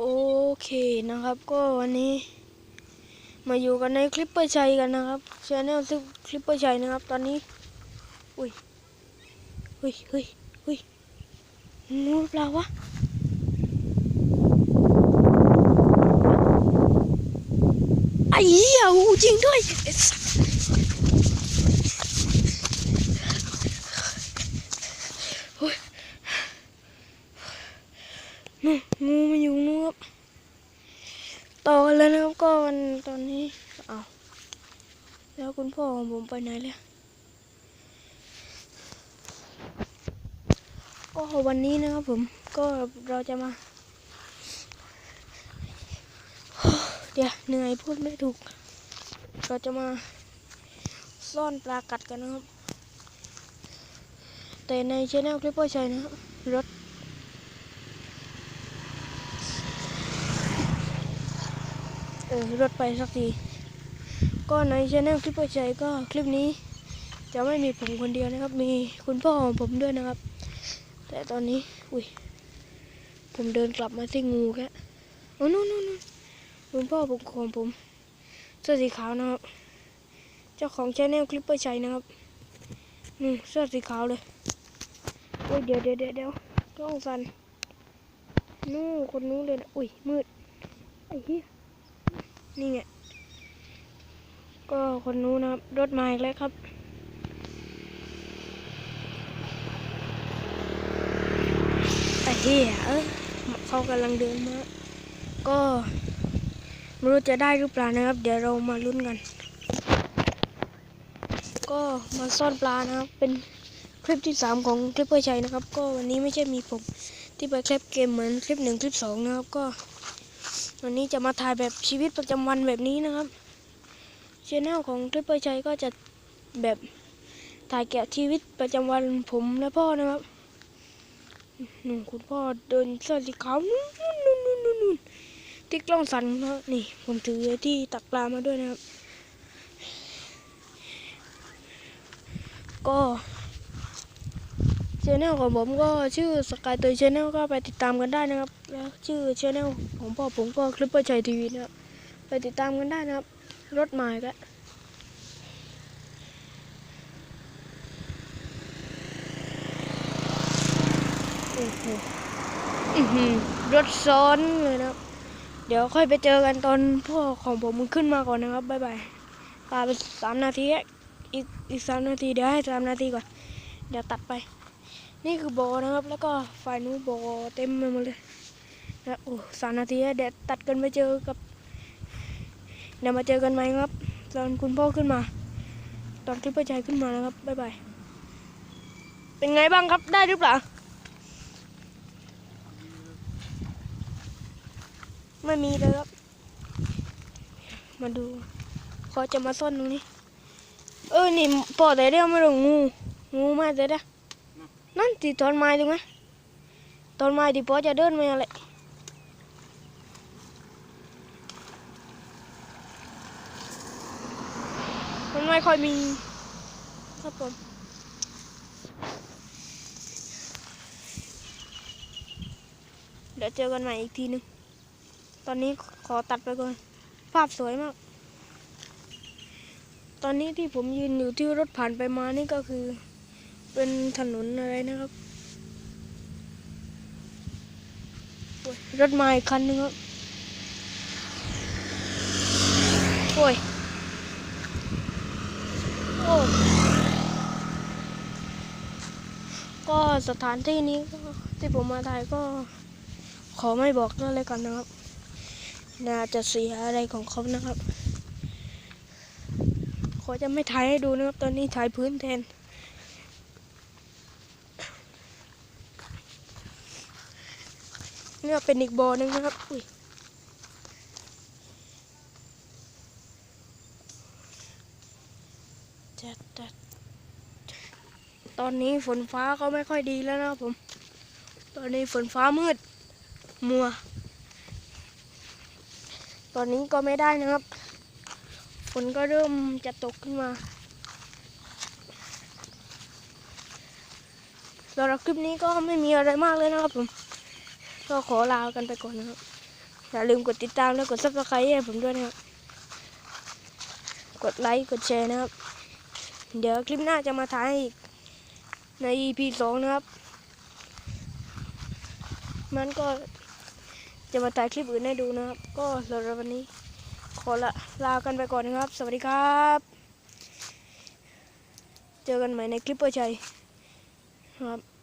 โอเคนะครับก็วันนี้ มาอยู่กันในคลิปเปอร์ชัยกันนะครับชแนลคลิปเปอร์ชัยนะครับ ตอนนี้อุ้ยเฮ้ยเฮ้ยเฮ้ยงูหรือเปล่าวะไอ้เหี้ยหูจริงด้วยไอ้สัสโอ้ย นู่นงูมาอยู่นู่นครับต่อกันเลยนะครับก็วันตอนนี้เอาแล้วคุณพ่อของผมไปไหนเลยก็วันนี้นะครับผมก็เราจะมาเดี๋ยวเหนื่อยพูดไม่ถูก เราจะมาซ่อนปลากัดกันนะครับ แต่ในช anel คลิปเปอร์ชัยนะครับรถ ออรถไปสักที ก็ในช anel คลิปปร์ชัยก็คลิปนี้ จะไม่มีผมคนเดียวนะครับ มีคุณพ่อของผมด้วยนะครับ แต่ตอนนี้ อุ้ย ผมเดินกลับมาที่งูแค่โอ้นู่นนู่นนู่นคุณพ่อผมของผมเสื้อสีขาวนะครับ เจ้าของช anel คลิปปร์ชัยนะครับนี่เสื้อสีขาวเลยโอ้ยเดี๋ยวเดี๋ยวเดี๋ยวเดี๋ยวกล้องสั่นนู่นคนนู้นเลยนะอุ้ยมืดไอ้เหี้ย นี่ไง ก็คนนู้นนะครับ รถมาอีกแล้วครับ ไอ้เหี้ยเอ้ยเขากำลังเดินมา ก็ไม่รู้จะได้หรือเปล่านะครับ เดี๋ยวเรามาลุ้นกัน ก็มาซ่อนปลานะครับ เป็นคลิปที่สามของคลิปเปอร์ชัยนะครับ ก็วันนี้ไม่ใช่มีผมที่ไปคลิปเกมเหมือนคลิปหนึ่งคลิปสองนะครับก็ วันนี้จะมาถ่ายแบบชีวิตประจำวันแบบนี้นะครับชแนลของคลิปเปอร์ชัยก็จะแบบถ่ายแกะชีวิตประจำวันผมและพ่อนะครับหนุ่คุณพ่อเดินสื้อสีขาวนู่นนู่นนู่นนู่นนู่นที่กล้องสั่นนะนี่ผมถือที่ตักปลามาด้วยนะครับ ก็ ชแนลของผมก็ชื่อสกายตัวชแนลก็ไปติดตามกันได้นะครับ แล้วชื่อชแนลของพ่อผมก็คลิปเปอร์ชัยทีวีนะครับ ไปติดตามกันได้นะครับ รถหม่ก็โอ้โหรถซ้อนเลยนะครับ เดี๋ยวค่อยไปเจอกันตอนพ่อของผมมันขึ้นมาก่อนนะครับบ๊ายบายปาไปสามนาทีอีกอีกสามนาทีเดี๋ยวให้สามนาทีก่อน เดี๋ยวตัดไป นี่คือโบอนะครับ แล้วก็ฝ่ายนู้นโบอเต็มไปหมดเลยนะโอ้สามนาทีเดี๋ยวตัดกันไปเจอกับ เดี๋ยวมาเจอกันไหมครับ ตอนคุณพ่อขึ้นมา ตอนคลิปเปอร์ใจขึ้นมานะครับบ๊ายบายเป็นไงบ้างครับได้หรือเปล่าไม่มีเลยครับ มาดูเขาจะมาซ่อนตรงนี้ เออนี่ปอแต่เรียกไม่รู้งูงูมาแต่เด้อ นั่นที่ตอนไม้ตรงไหมตอนไม้ที่ปอจะเดินมาอะไรมันไม่ค่อยมีครับผมเดี๋ยวเจอกันใหม่อีกทีหนึง ตอนนี้ขอตัดไปก่อน ภาพสวยมาก ตอนนี้ที่ผมยืนอยู่ที่รถผ่านไปมานี่ก็คือ เป็นถนนอะไรนะครับรถมาอีกคันหนึงครับโอ้ยโอ้ก็สถานที่นี้ก็ที่ผมมาถ่ายก็ขอไม่บอกนั่นเลยกันนะครับ น่าจะเสียอะไรของเขานะครับ ขอจะไม่ถ่ายให้ดูนะครับ ตอนนี้ถ่ายพื้นแทน นี่ก็เป็นอีกบอหนึงนะครับ อุ้ยจัดจัดตอนนี้ฝนฟ้าก็ไม่ค่อยดีแล้วนะครับผม ตอนนี้ฝนฟ้ามืด มัว ตอนนี้ก็ไม่ได้นะครับ ฝนก็เริ่มจะตกขึ้นมาสำหรับคลิปนี้ก็ไม่มีอะไรมากเลยนะครับผม ก็ขอลากันไปก่อนนะครับ อย่าลืมกดติดตามและกดซับสไครต์ให้ผมด้วยนะครับ กดไลค์กดแชร์นะครับ เดี๋ยวคลิปหน้าจะมาถ่ายอีกใน EP สองนะครับ มันก็จะมาถ่ายคลิปอื่นให้ดูนะครับ ก็สำหรับวันนี้ ขอละลากันไปก่อนนะครับ สวัสดีครับ เจอกันใหม่ในคลิปเปิดใจครับ